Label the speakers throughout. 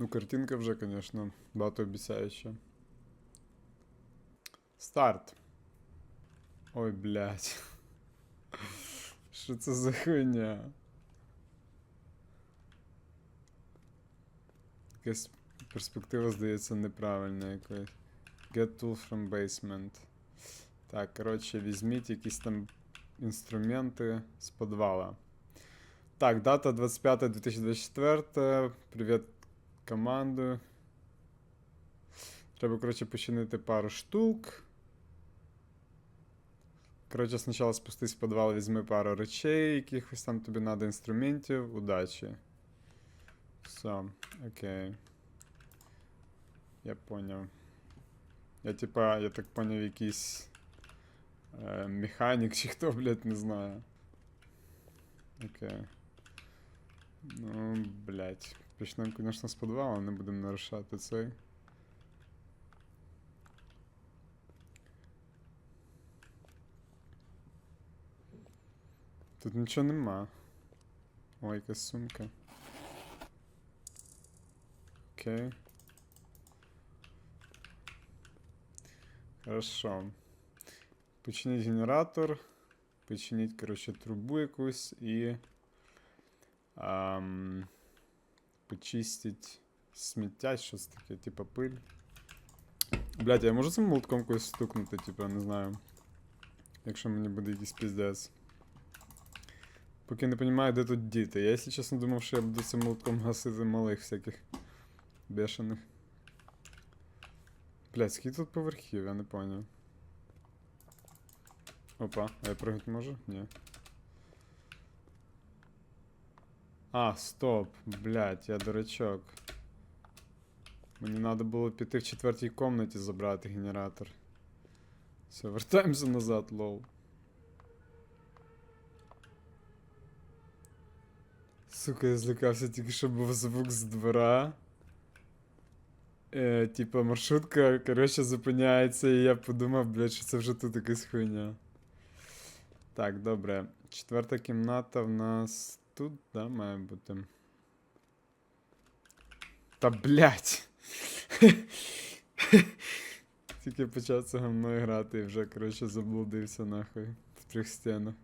Speaker 1: Ну, картинка вже, звісно, багатообіцяюча. Старт. Ой, блядь. Що це за хуйня? Якась перспектива, здається, неправильна якась. Get tool from basement. Так, коротше, візьміть якісь там інструменти з підвала. Так, дата 25.2024. Привіт команду. Треба, коротше, починити пару штук. Коротше, спочатку спустись в підвал, візьми пару речей, якихось там тобі треба інструментів. Удачі. Все, окей. Я поняв. Я типа, я так поняв, якийсь е, механік чи хто, блядь, не знаю. Окей. Ну, блядь. Почнемо, конечно, з підвала, не будемо нарушати цей. Тут нічого нема. Ой, якась сумка. Окей. Хорошо. Починіть генератор. Починіть, коротше, трубу якусь і. Ам, почистить сміття, щось таке, типа пиль. Блядь, я можу цим молотком когось стукнути, типа, не знаю. Якщо мені буде якийсь піздець. Поки не розумію, де тут діти. Я, якщо чесно, думав, що я буду цим молотком гасити малих всяких бешених. Блядь, скільки тут поверхів, я не поняв. Опа, а я прыгнути можу? Ні. А, стоп, блядь, я дурачок. Мені треба було піти в четвертій комнаті забрати генератор. Все, вертаємося назад, лол. Сука, я злякався тільки що був звук з двора. Е, типа маршрутка, коротше, зупиняється, і я подумав, блядь, що це вже тут якась хуйня. Так, добре. Четверта кімната в нас тут, да, має бути. Та блядь! Тільки почав це мною грати і вже, коротше, заблудився нахуй в трьох стінах.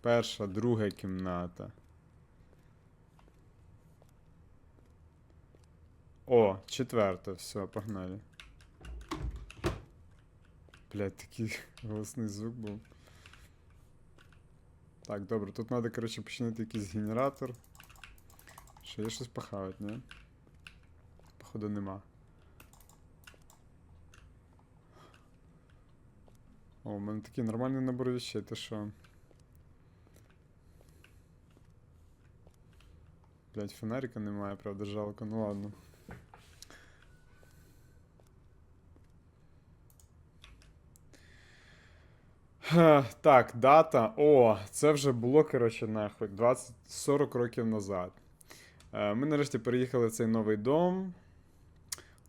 Speaker 1: Перша, друга кімната. О, четверта, все, погнали. Блять, такий голосний звук був. Так, добре, тут треба, коротше, починити якийсь генератор. Ще є щось похавати, ні? Походу нема. О, у мене такий нормальний набор вещей, ти що? Блять, фонарика немає, правда, жалко, ну ладно. Так, дата. О, це вже було, коротше, нахуй, 20-40 років назад. Е, Ми нарешті переїхали в цей новий дом.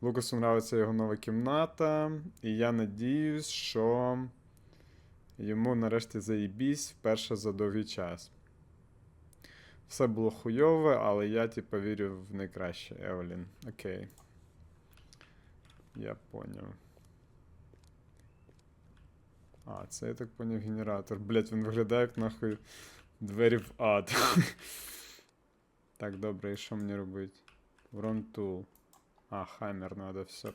Speaker 1: Лукасу нравиться його нова кімната. І я надіюсь, що йому нарешті заїбісь вперше за довгий час. Все було хуйове, але я, типу, вірю в найкраще, Евелін. Окей. Я поняв. А, це я так поняв генератор. Блять, він виглядає як нахуй двері в ад. так, добре, і що мені робити? Wrong tool. А, хаммер надо, все.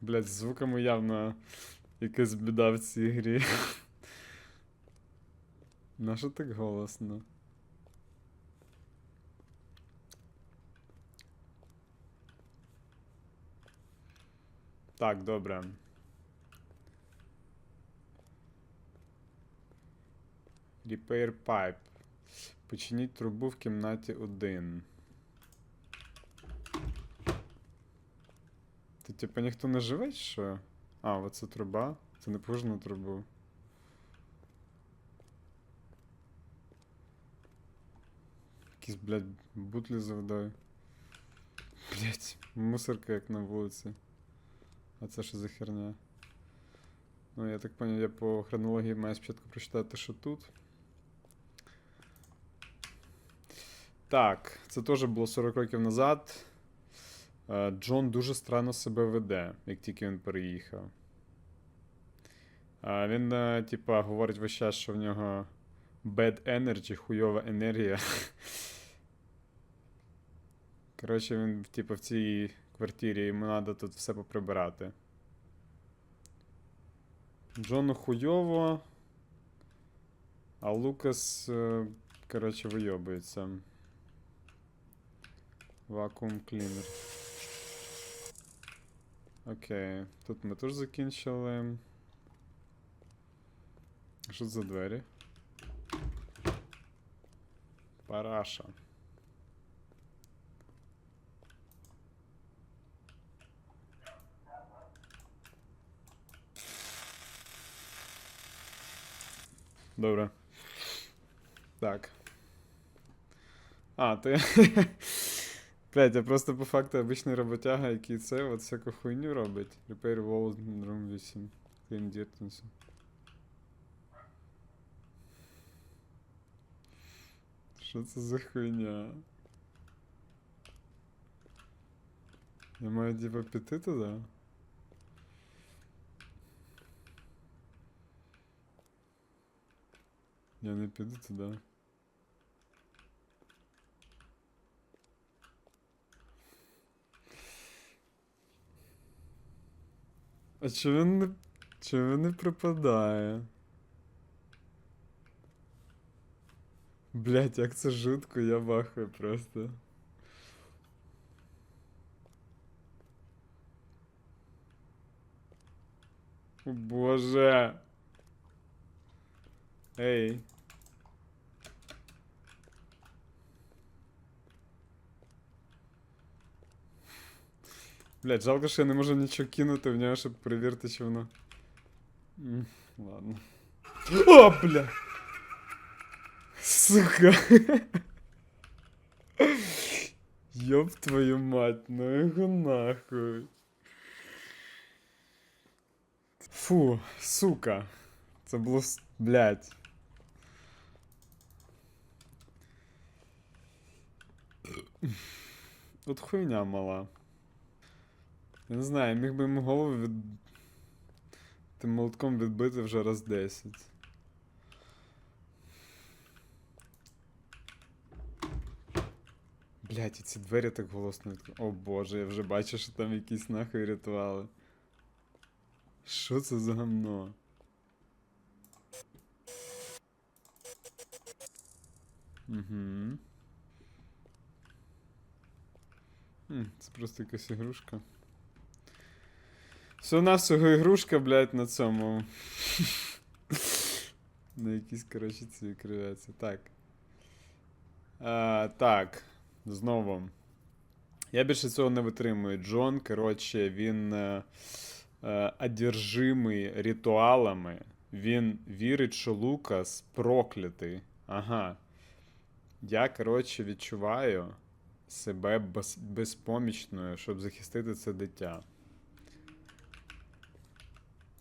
Speaker 1: Блять, з звуками явно якась біда в цій грі. Нащо так голосно? Так, добре. Repair pipe. Починіть трубу в кімнаті 1. Тут, типа, ніхто не живе, що? А, оце труба. Це не похоже на трубу. Якісь, блядь, бутлі з водою. Блядь, мусорка як на вулиці. А це що за херня? Ну, я так поняв, я по хронології маю спочатку прочитати, що тут. Так, це теж було 40 років назад. Е, Джон дуже странно себе веде, як тільки він переїхав. Він, е, типа, говорить весь час, що в нього bad energy, хуйова енергія. Коротше, він, типа, в цій квартирі йому треба тут все поприбирати. Джону хуйово. А Лукас, е, коротше, вийобується. Вакуум клінер. Окей, тут ми теж закінчили. Що за двері? Параша. Добре. Так. А, я. Блять, я просто по факту обичний роботяга, який це, от всяку хуйню робить. Repair wall room 8. Clean dirtness. Що це за хуйня? Я маю типа піти туди? Я не піду туди. А чого він не. Чого він не припадає? Блять, як це жутко, я бахаю просто. О боже. Ей. Блять, жалко, що я не можу нічого кинути в нього, щоб перевірити, чи воно. Ладно. О, бля! Сука. Ёб твою мать, ну його нахуй. Фу, сука. Це було. Блять. От хуйня мала. Я не знаю, міг би йому голову від. Тим молотком відбити вже раз 10. Блять, і ці двері так голосно відкрили. О боже, я вже бачу, що там якісь нахуй ритуали. Що це за гамно? Угу. Це просто якась ігрушка. Все у нас всього ігрушка, блядь, на цьому. на якісь, коротше, ці креветці. Так. А, так. Знову. Я більше цього не витримую. Джон, коротше, він е, е, одержимий ритуалами. Він вірить, що Лукас проклятий. Ага. Я, коротше, відчуваю себе без, безпомічною, щоб захистити це дитя.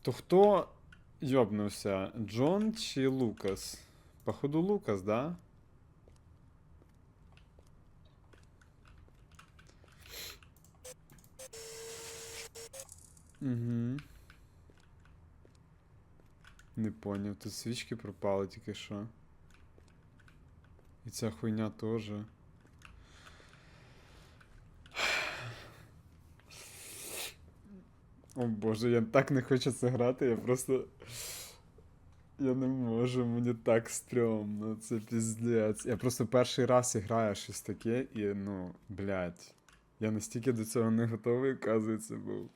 Speaker 1: То хто йобнувся? Джон чи Лукас? Походу, Лукас, да? Угу. Не поняв, тут свічки пропали тільки що. І ця хуйня теж. О боже, я так не хочу це грати, я просто. Я не можу, мені так стрьомно, це піздець. Я просто перший раз граю щось таке і ну, блядь. Я настільки до цього не готовий, оказується, був.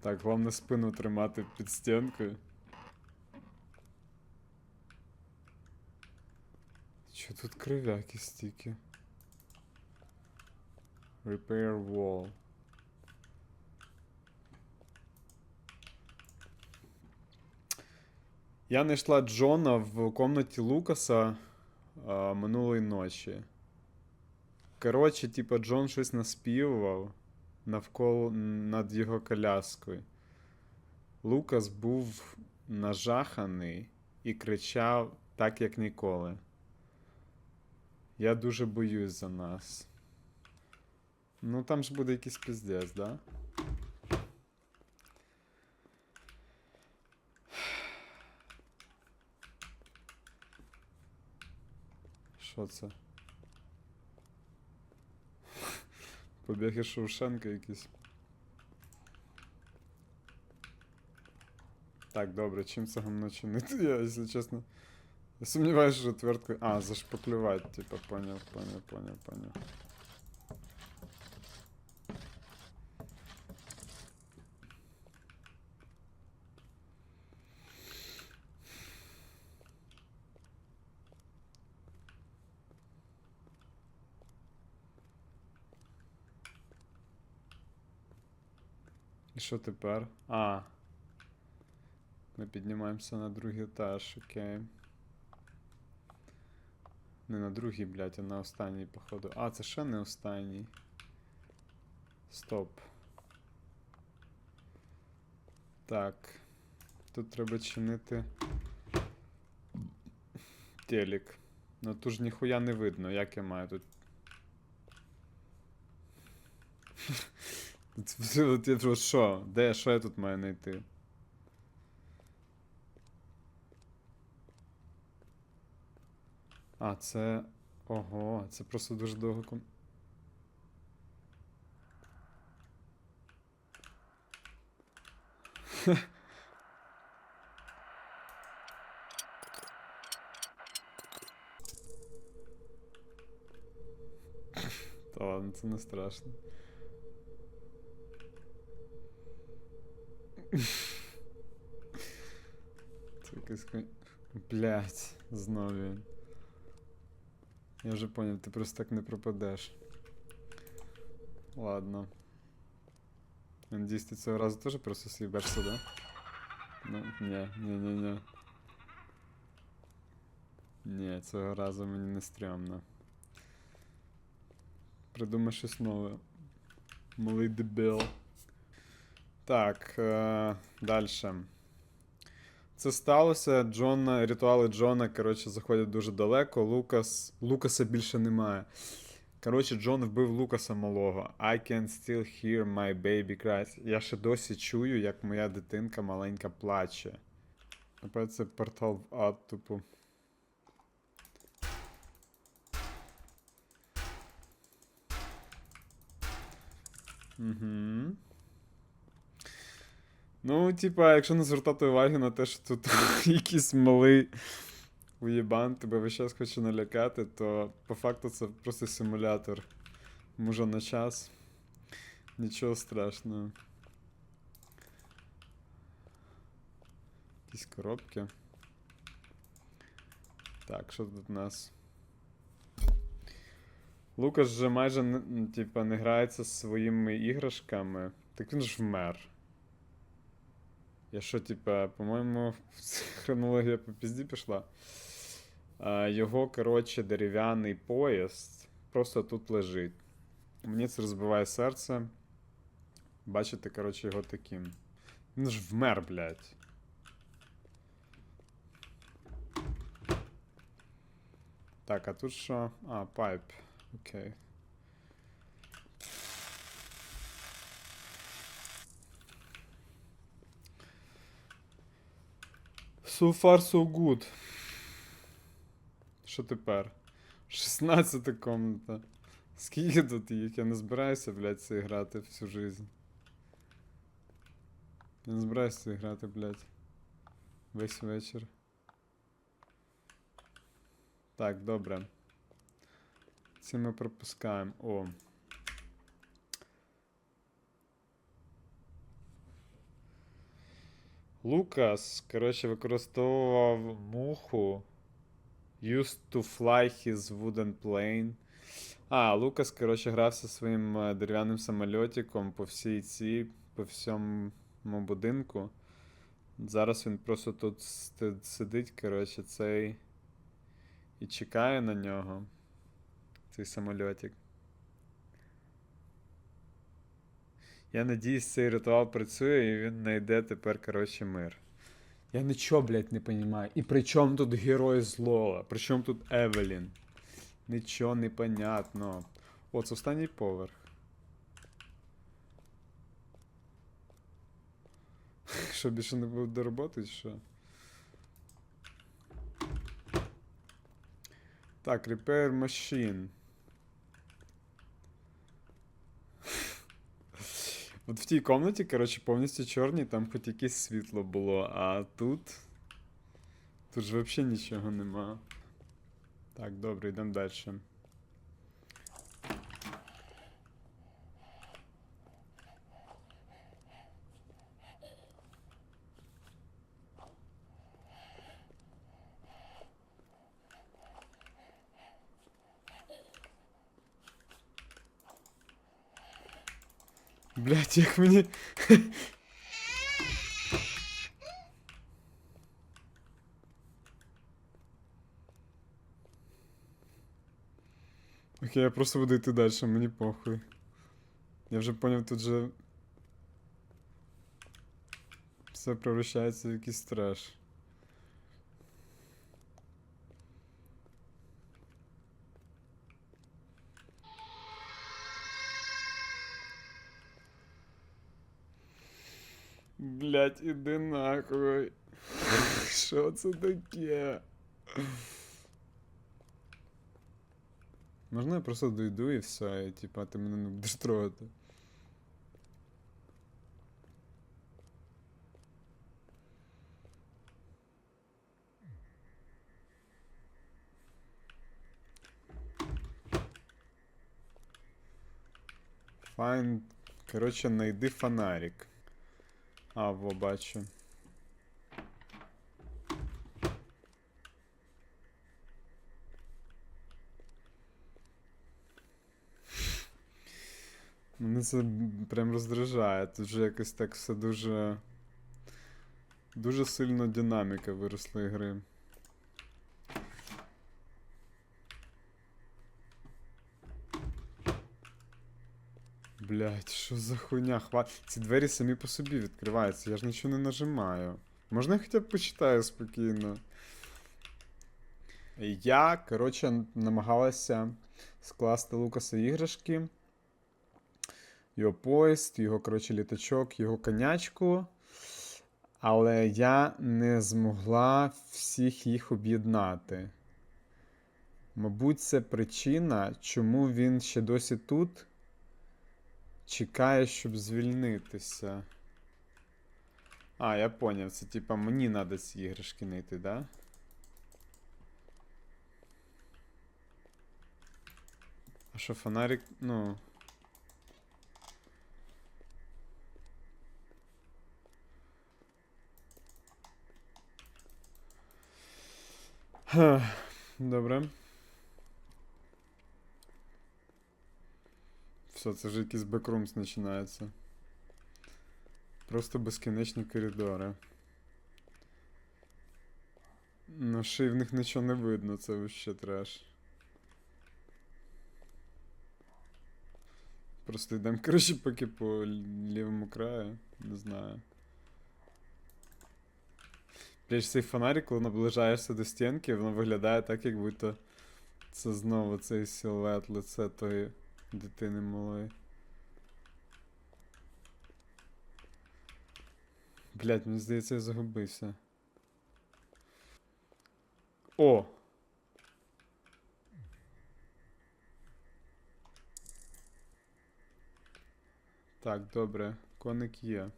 Speaker 1: Так, головне спину тримати під стінкою. Що тут кривяки стільки? Repair wall. Я знайшла Джона в комнаті Лукаса а, минулої ночі. коротше, типа, Джон щось наспівував навколо над його коляскою. Лукас був нажаханий і кричав так, як ніколи. Я дуже боюсь за нас. Ну, там ж буде якийсь піздець, да? Що це? Побіги Шоушенка якісь. Так, добре, чим це гамно чинити? Я, якщо чесно. Я сумніваюся, що твердко. А, зашпаклювати, типа, поняв, поняв, поняв, поняв. І що тепер? А. Ми піднімаємося на другий етаж, окей. Не на другий, блядь, а на останній, походу. А, це ще не останній. Стоп. Так. Тут треба чинити. Телек. Ну тут ж ніхуя не видно, як я маю тут. Тут що? Де? Що я тут маю знайти? А, це. Ого, це просто дуже довго ком. Та ладно, це не страшно. Блять, знову він. Я вже поняв, ти просто так не пропадеш. Ладно. Я надіюсь, ти цього разу теж просто с'їбешся, да? Ну, ні, ні, ні, ні. Ні, цього разу мені не стрьомно. Придумай щось нове. Малий дебіл. Так, е, далі. Це сталося. Джона, ритуали Джона, коротше, заходять дуже далеко. Лукас. Лукаса більше немає. Коротше, Джон вбив Лукаса малого. I can still hear my baby cries. Я ще досі чую, як моя дитинка маленька плаче. Опять це портал в ад, тупо. Угу. Ну, типа, якщо не звертати уваги на те, що тут якийсь малий уєбан тебе весь час хоче налякати, то по факту це просто симулятор. Може на час. Нічого страшного. Якісь коробки. Так, що тут у нас? Лукас же майже типа, не грається зі своїми іграшками. Так він ж вмер. Я що, типа, по-моєму, хронологія по пізді пішла. А, його, коротше, дерев'яний поїзд просто тут лежить. Мені це розбиває серце. Бачите, коротше, його таким. Він ж вмер, блядь. Так, а тут що? А, пайп. Окей. So far, so good. Що тепер? 16 комната. Скільки тут їх? Я не збираюся, блядь, це грати всю жизнь. Я не збираюся це грати, блядь. Весь вечір. Так, добре. Це ми пропускаємо. О. Лукас, коротше, використовував муху. Used to fly his wooden plane. А, Лукас, коротше, грався своїм е, дерев'яним самольотиком по всій цій, по всьому будинку. Зараз він просто тут сидить, коротше, цей. І чекає на нього. Цей самольотик. Я надіюсь, цей ритуал працює і він знайде тепер, коротше, мир. Я нічого, блядь, не розумію. І при чому тут герой з? При чому тут Евелін? Нічого не понятно. О, це останній поверх. Що, більше не буде роботи, що? Так, repair machine. От в тій комнаті, коротше, повністю чорній, там хоч якесь світло було, а тут. Тут ж взагалі нічого нема. Так, добре, йдемо далі. як мені. Окей, я просто буду йти далі, мені похуй. Я вже поняв, тут же. Все превращається в якийсь треш. Блять, іди нахуй. Що це таке? Можна я просто дойду і все, і типа ти мене не будеш трогати. Find... Коротше, найди фонарик. А, во, бачу. Мене це прям роздражає. Тут вже якось так все дуже. Дуже сильно динаміка виросла ігри. Блять, що за хуйня? Хва... Ці двері самі по собі відкриваються, я ж нічого не нажимаю. Можна я хоча б почитаю спокійно. Я, коротше, намагалася скласти Лукаса іграшки. Його поїзд, його, коротше, літачок, його конячку. Але я не змогла всіх їх об'єднати. Мабуть, це причина, чому він ще досі тут. Чекає, щоб звільнитися. А, я поняв, це типа мені треба ці іграшки знайти, да? А що, фонарик, ну. Добре. Все, це вже якийсь бекрумс починається. Просто безкінечні коридори. Ну, ще в них нічого не видно, це вообще треш. Просто йдемо, коротше, поки по лівому краю. Не знаю. Блять, цей фонарик, коли наближаєшся до стінки, воно виглядає так, як будто це знову цей силует лице тої дитини малої. Блять, мені здається, я загубився. О! Так, добре, коник є.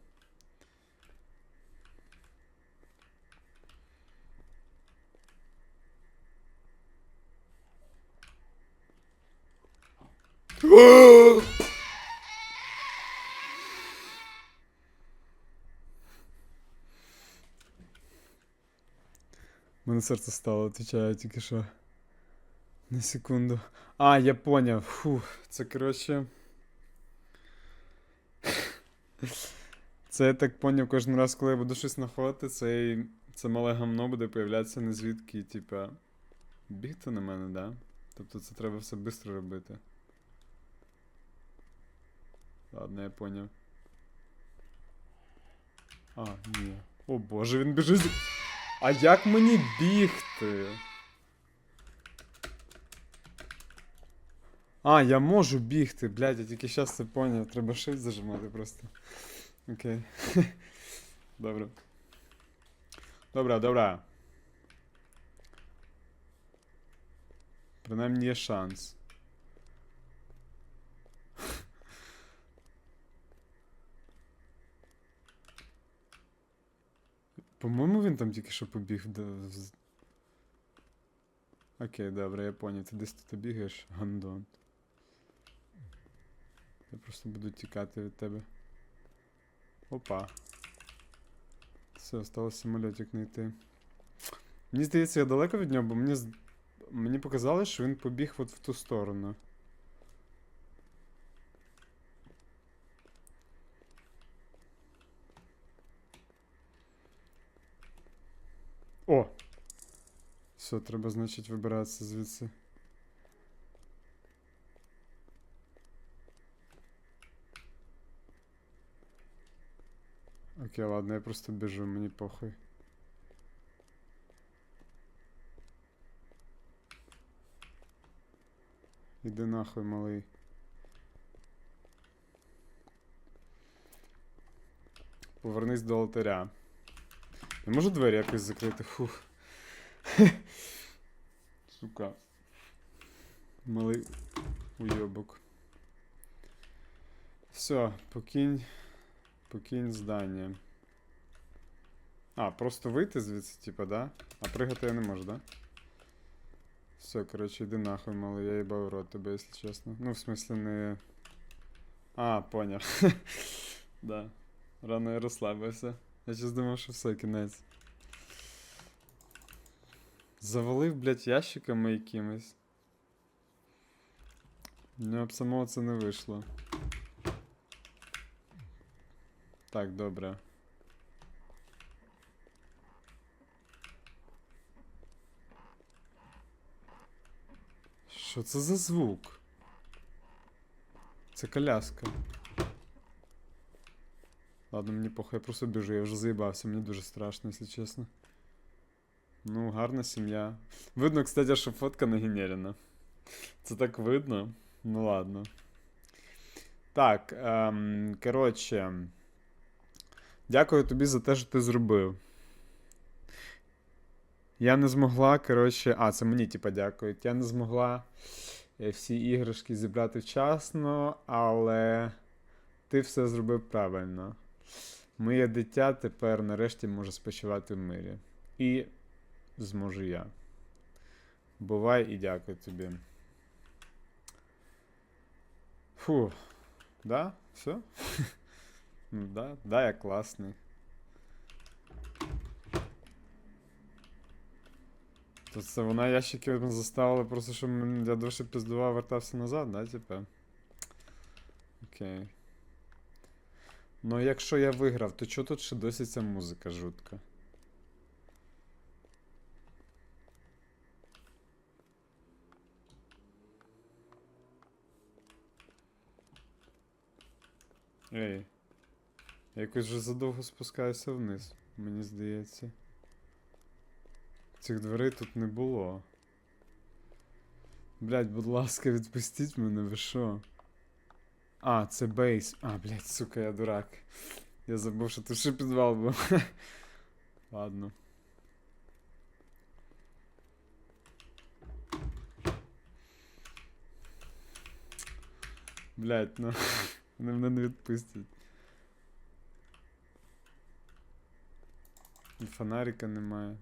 Speaker 1: Мене серце стало, отвечаю тільки що. На секунду. А, я поняв. Фух, це коротше. Це я так поняв кожен раз, коли я буду щось знаходити, це, це мале гамно буде появлятися не звідки, типа. Бігти на мене, да? Тобто це треба все швидко робити. Ладно, я поняв. А, ні. О боже, він біжить. А як мені бігти? А, я можу бігти, блядь, я тільки щас це поняв. Треба shift зажимати просто. Окей. Добре. Добре, добре. Принаймні є шанс. По-моєму, він там тільки що побіг до. Окей, добре, я поняв. Ти десь тут бігаєш, гандон. Я просто буду тікати від тебе. Опа. Все, осталось самольотик знайти. Мені здається, я далеко від нього, бо мені, мені показалось, що він побіг от в ту сторону. О! Все, треба, значить, вибиратися звідси. Окей, ладно, я просто біжу, мені похуй. Іди нахуй, малий. Повернись до алтаря. Я можу двері якось закрити? Фух. Сука. Малий уйобок. Все, покинь. Покинь здання. А, просто вийти звідси, типа, да? А пригати я не можу, да? Все, коротше, йди нахуй, малий, я їбав рот тебе, якщо чесно. Ну, в смысле, не. А, поняв. да. Рано я розслабився. Я щас думав, що все, кінець. Завалив, блядь, ящиками якимись. У нього б самого це не вийшло. Так, добре. Що це за звук? Це коляска. Ладно, мені похуй, я просто біжу, я вже заїбався, мені дуже страшно, якщо чесно. Ну, гарна сім'я. Видно, кстати, що фотка не нагенерена. Це так видно. Ну ладно. Так, ем, коротше. Дякую тобі за те, що ти зробив. Я не змогла, коротше. А, це мені, типа, дякують. Я не змогла е, всі іграшки зібрати вчасно, але ти все зробив правильно. Моє дитя тепер нарешті може спочивати в мирі. І зможу я. Бувай і дякую тобі. Фу. Да? Все? Ну да, да, я класний. То це вона ящики заставила просто, щоб я довше піздував, вертався назад, да, типа? Окей. Ну, якщо я виграв, то чого тут ще досі ця музика жутка? Ей. Я якось вже задовго спускаюся вниз, мені здається. Цих дверей тут не було. Блять, будь ласка, відпустіть мене, ви що? А, це бейс. А, блять, сука, я дурак. Я забув, що тут ще підвал був. Ладно. Блять, ну. Вони мене не відпустять. І фонарика немає.